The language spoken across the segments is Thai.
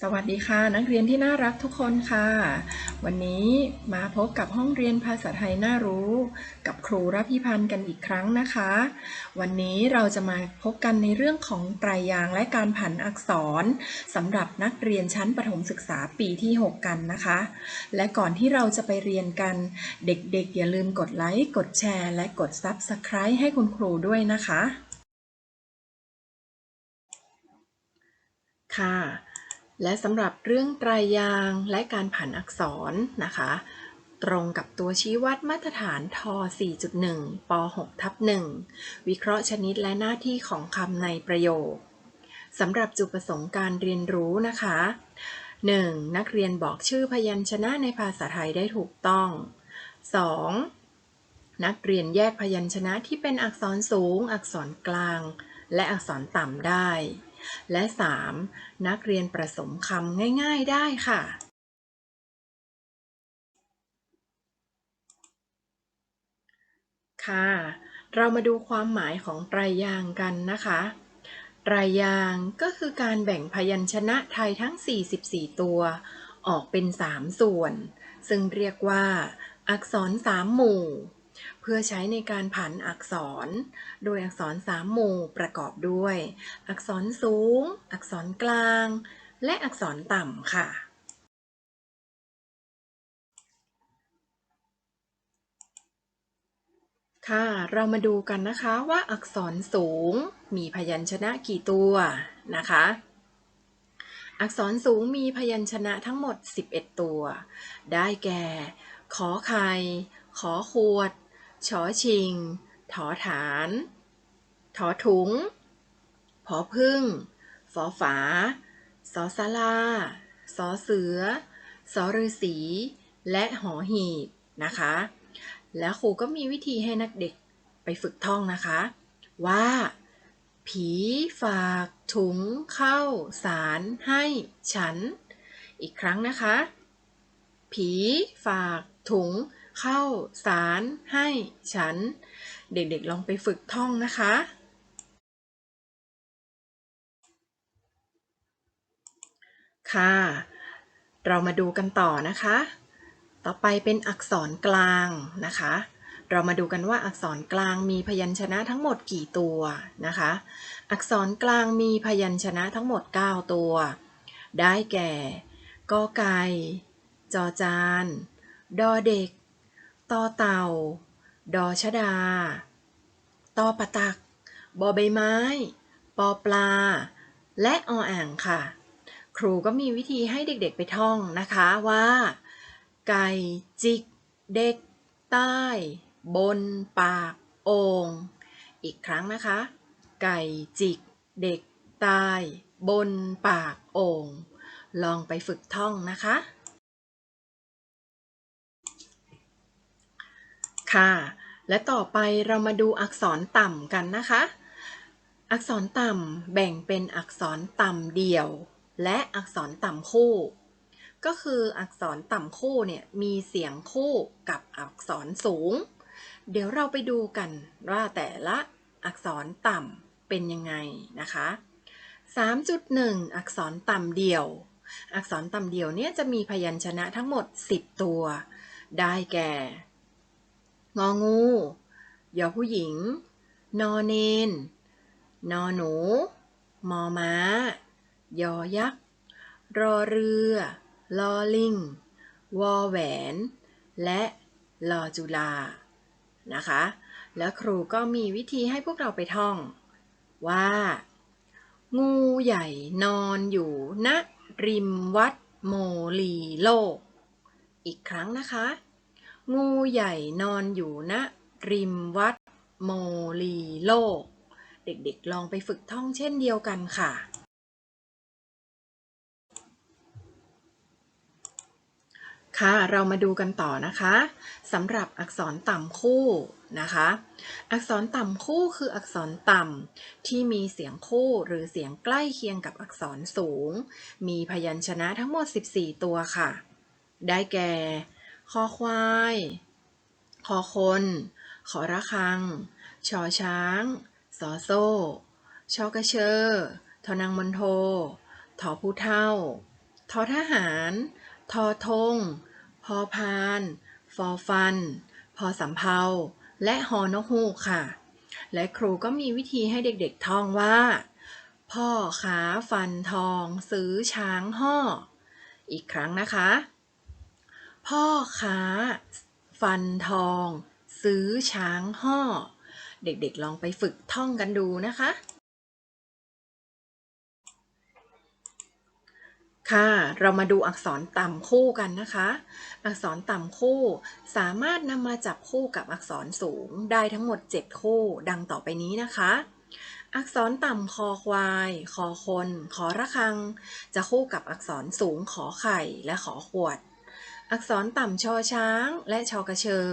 สวัสดีค่ะ นักเรียนที่น่ารักทุกคนค่ะ วันนี้มาพบกับห้องเรียนภาษาไทยน่ารู้ กับครูรัพิพันธ์กันอีกครั้งนะคะ วันนี้เราจะมาพบกันในเรื่องของไตรยางและการผันอักษรสำหรับนักเรียนชั้นประถมศึกษาปีที่ 6 กันนะคะ และก่อนที่เราจะไปเรียนกันเด็กๆ อย่าลืมกดไลค์กดแชร์ และกด Subscribe ให้คุณครูด้วยนะคะค่ะ และสำหรับเรื่องไตรยางและการผันอักษรนะคะ ตรงกับตัวชี้วัดมาตรฐานท 4.1 ป 6 ทับ 1 วิเคราะห์ชนิดและหน้าที่ของคำในประโยคสำหรับจุดประสงค์การเรียนรู้นะคะ 1. นักเรียนบอกชื่อพยัญชนะในภาษาไทยได้ถูกต้อง 2. นักเรียนแยกพยัญชนะที่เป็นอักษรสูง อักษรกลาง และอักษรต่ำได้ และ 3. นักเรียนประสมคำง่าย ๆ ได้ค่ะ ค่ะ เรามาดูความหมายของไตรยางกันนะคะไตรยางก็คือการแบ่งพยัญชนะไทยทั้ง 44 ตัว ออกเป็น 3 ส่วน ซึ่งเรียกว่า อักษร 3 หมู่ เพื่อใช้ในการผันอักษร โดยอักษร3หมู่ประกอบด้วย อักษรสูง อักษรกลาง และอักษรต่ำค่ะค่ะ เรามาดูกันนะคะว่าอักษรสูงมีพยัญชนะกี่ตัวนะคะ อักษรสูงมีพยัญชนะทั้งหมด 11 ตัว ได้แก่ ขอไข่ ขอขวด ชอชิง ถอฐาน ถอถุง ผอพึ่ง ฝอฝา สอสลา สอเสือ สอฤาษี และหอหีบนะคะ แล้วครูก็มีวิธีให้นักเด็กไปฝึกท่องนะคะ ว่า ผีฝากถุงเข้าสารให้ฉัน อีกครั้งนะคะ ผีฝากถุง เข้าสารให้ฉัน เด็กๆลองไปฝึกท่องนะคะค่ะ เรามาดูกันต่อนะคะ ต่อไปเป็นอักษรกลางนะคะ เรามาดูกันว่าอักษรกลางมีพยัญชนะทั้งหมดกี่ตัวนะคะ อักษรกลางมีพยัญชนะทั้งหมด 9 ตัว ได้แก่ กอไก่ จอจาน ดอเด็ก ตอเต่า ดอชดา ตอปะตัก บอใบไม้ ปอปลา และออ่างค่ะ ครูก็มีวิธีให้เด็กๆไปท่องนะคะว่า ไก่จิก เด็ก ใต้ บน ปาก โอ่งอีกครั้งนะคะ ไก่จิก เด็ก ใต้ บน ปาก โอ่งลองไปฝึกท่องนะคะ ค่ะ และต่อไปเรามาดูอักษรต่ำกันนะคะ อักษรต่ำแบ่งเป็นอักษรต่ำเดี่ยว และอักษรต่ำคู่ ก็คืออักษรต่ำคู่เนี่ยมีเสียงคู่กับอักษรสูง เดี๋ยวเราไปดูกันว่าแต่ละอักษรต่ำเป็นยังไงนะคะ 3.1 อักษรต่ำเดี่ยว อักษรต่ำเดี่ยวเนี่ยจะมีพยัญชนะทั้งหมด 10 ตัว ได้แก่ งองูยอผู้หญิง นอเนน นอหนู มอม้า ยอยักษ์ รอเรือ ลอลิง วอแหวน และลอจุลา นะคะ แล้วครูก็มีวิธีให้พวกเราไปท่อง ว่า งูใหญ่นอนอยู่ณริมวัดโมลีโลก อีกครั้งนะคะ งูใหญ่นอนอยู่ณริมวัดโมลีโลก เด็กๆลองไปฝึกท่องเช่นเดียวกันค่ะ ค่ะเรามาดูกันต่อนะคะสำหรับอักษรต่ำคู่นะคะ อักษรต่ำคู่คืออักษรต่ำที่มีเสียงคู่หรือเสียงใกล้เคียงกับอักษรสูง มีพยัญชนะทั้งหมด 14 ตัวค่ะ ได้แก่ คอควาย คอคน ขอระฆัง ชอช้างสอโซ่ชอกระเชอทอนังมนโทถอผู้เท่า ทอทหาร ทอทงพอพาน ฟอฟัน พอสำเภาและฮอนกฮูกค่ะ และครูก็มีวิธีให้เด็กๆท่องว่า พ่อขาฟันทอง ซื้อช้างห่อ อีกครั้งนะคะ พ่อค้า ฟันทอง ซื้อช้างห่อ เด็กๆลองไปฝึกท่องกันดูนะคะ ค่ะ เรามาดูอักษรต่ำคู่กันนะคะ อักษรต่ำคู่สามารถนำมาจับคู่กับอักษรสูงได้ทั้งหมด 7 คู่ ดังต่อไปนี้นะคะอักษรต่ำคอควาย คอคน ขอระฆัง จะคู่กับอักษรสูงขอไข่และขอขวด อักษรต่ำชอช้างและชอกระเชอ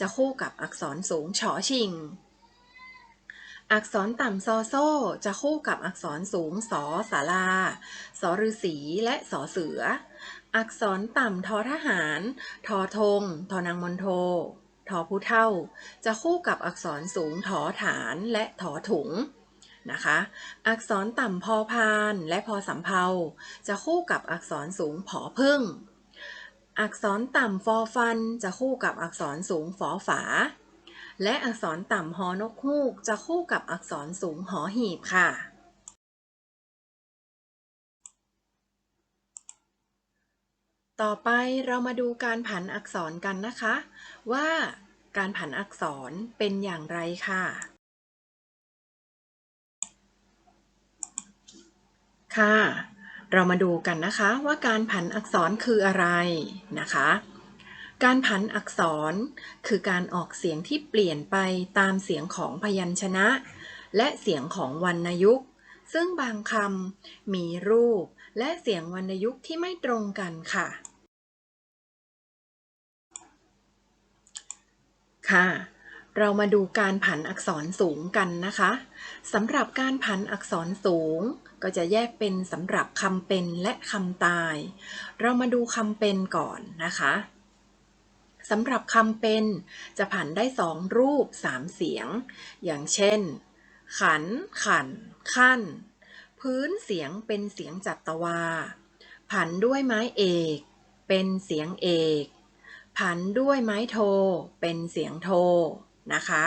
จะคู่กับอักษรสูงฉอชิง อักษรต่ำซอโซ่ จะคู่กับอักษรสูงสอสาราสอฤษีและสอเสือ อักษรต่ำทอทหาร ทอธงทอนางมนโททอผู้เท่า จะคู่กับอักษรสูงถอฐานและถอถุงนะคะ อักษรต่ำพอพานและพอสำเภาจะคู่กับอักษรสูงผอพึ่ง อักษรต่ำฟอฟัน จะคู่กับอักษรสูงฝอฝา และอักษรต่ำฮอนกฮูก จะคู่กับอักษรสูงหอหีบค่ะ ต่อไปเรามาดูการผันอักษรกันนะคะ ว่าการผันอักษรเป็นอย่างไรค่ะ ค่ะ เรามาดูกันนะคะว่าการผันอักษรคืออะไรนะคะ การผันอักษรคือการออกเสียงที่เปลี่ยนไปตามเสียงของพยัญชนะ และเสียงของวรรณยุกต์ ซึ่งบางคำมีรูปและเสียงวรรณยุกต์ที่ไม่ตรงกันค่ะ ค่ะ เรามาดูการผันอักษรสูงกันนะคะสำหรับการผันอักษรสูง ก็จะแยกเป็นสำหรับคำเป็นและคำตาย เรามาดูคำเป็นก่อนนะคะสำหรับคำเป็นจะผันได้สองรูปสามเสียง อย่างเช่น ขัน ขัน ขั้น พื้นเสียงเป็นเสียงจัตวา ผันด้วยไม้เอก เป็นเสียงเอก ผันด้วยไม้โท เป็นเสียงโท นะคะ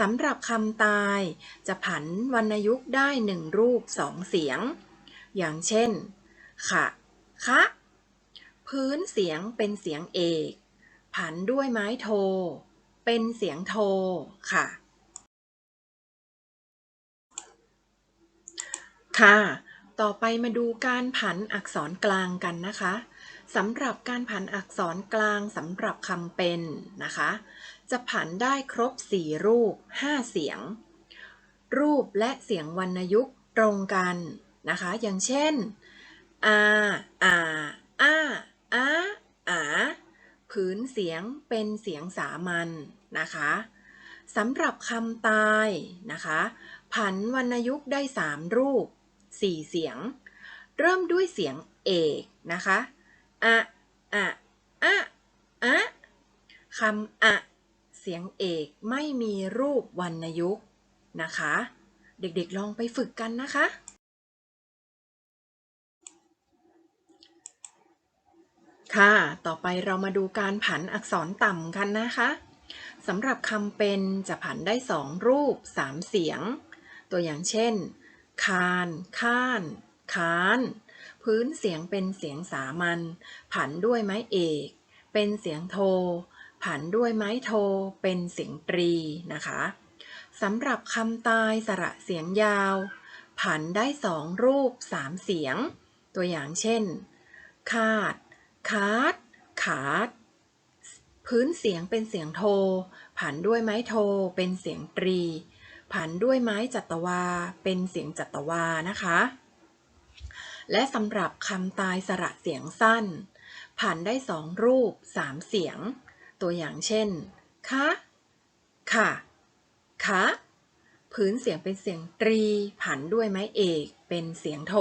สำหรับคำตายจะผันวรรณยุกต์ได้หนึ่งรูปสองเสียง อย่างเช่น ขะ คะ พื้นเสียงเป็นเสียงเอก ผันด้วยไม้โท เป็นเสียงโท ค่ะ ค่ะ ต่อไปมาดูการผันอักษรกลางกันนะคะสำหรับการผันอักษรกลางสำหรับคำเป็นนะคะ จะผันได้ครบ4รูป5เสียง รูปและเสียงวรรณยุกต์ตรงกันนะคะ อย่างเช่นอาอาอาอาอาพื้นเสียงเป็นเสียงสามัญนนะคะสำหรับคำตายนะคะ ผันวรรณยุกต์ได้ 3 รูป 4 เสียง เริ่มด้วยเสียงเอกนะคะ อะ อะ อะ อะคำอะ เสียงเอกไม่มีรูปวรรณยุกต์นะคะ เด็กๆลองไปฝึกกันนะคะ ค่ะ ต่อไปเรามาดูการผันอักษรต่ำกันนะคะสำหรับคำเป็นจะผันได้สองรูปสามเสียง ตัวอย่างเช่น คาน ข้าน ค้าน พื้นเสียงเป็นเสียงสามัญผันด้วยไม้เอก เป็นเสียงโท ผันด้วยไม้โทเป็นเสียงตรีนะคะสำหรับคำตายสระเสียงยาว ผันได้สองรูปสามเสียง ตัวอย่างเช่น คาด คาด ขาด พื้นเสียงเป็นเสียงโท ผันด้วยไม้โทเป็นเสียงตรี ผันด้วยไม้จัตวา เป็นเสียงจัตวานะคะ และสำหรับคำตายสระเสียงสั้นผ่านได้สองรูปสามเสียง ตัวอย่างเช่น คะ ค่ะ คะ พื้นเสียงเป็นเสียงตรี ผันด้วยไม้เอก เป็นเสียงโท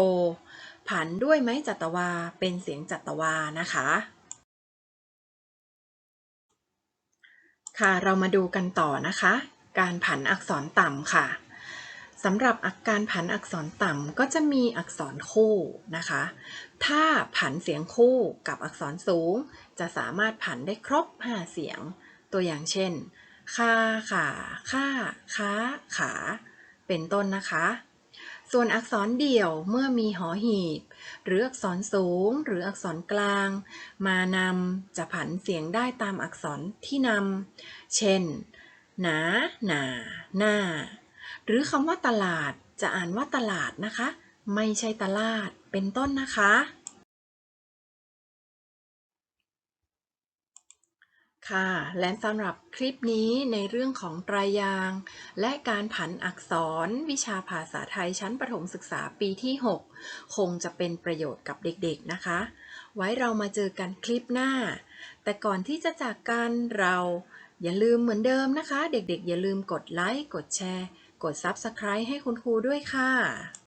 ผันด้วยไม้จัตวา เป็นเสียงจัตวานะคะ ค่ะ เรามาดูกันต่อนะคะ การผันอักษรต่ำค่ะ สำหรับอาการผันอักษรต่ำก็จะมีอักษรคู่นะคะ ถ้าผันเสียงคู่กับอักษรสูง จะสามารถผันได้ครบ 5 เสียง ตัวอย่างเช่นค่าขาค่าค้า ขา เป็นต้นนะคะ ส่วนอักษรเดี่ยวเมื่อมีหอหีบ หรืออักษรสูงหรืออักษรกลาง มานำจะผันเสียงได้ตามอักษรที่นำ เช่น หนา หนา หน้า หรือคำว่าตลาดจะอ่านว่าตลาดนะคะ ไม่ใช่ตลาดเป็นต้นนะคะ ค่ะ และสำหรับคลิปนี้ในเรื่องของไตรยาง และการผันอักษรวิชาภาษาไทยชั้นประถมศึกษาปีที่ 6 คงจะเป็นประโยชน์กับเด็กๆนะคะ ไว้เรามาเจอกันคลิปหน้า แต่ก่อนที่จะจากกันเราอย่าลืมเหมือนเดิมนะคะ เด็กๆ อย่าลืมกดไลค์ กดแชร์ กด Subscribe ให้คุณครูด้วยค่ะ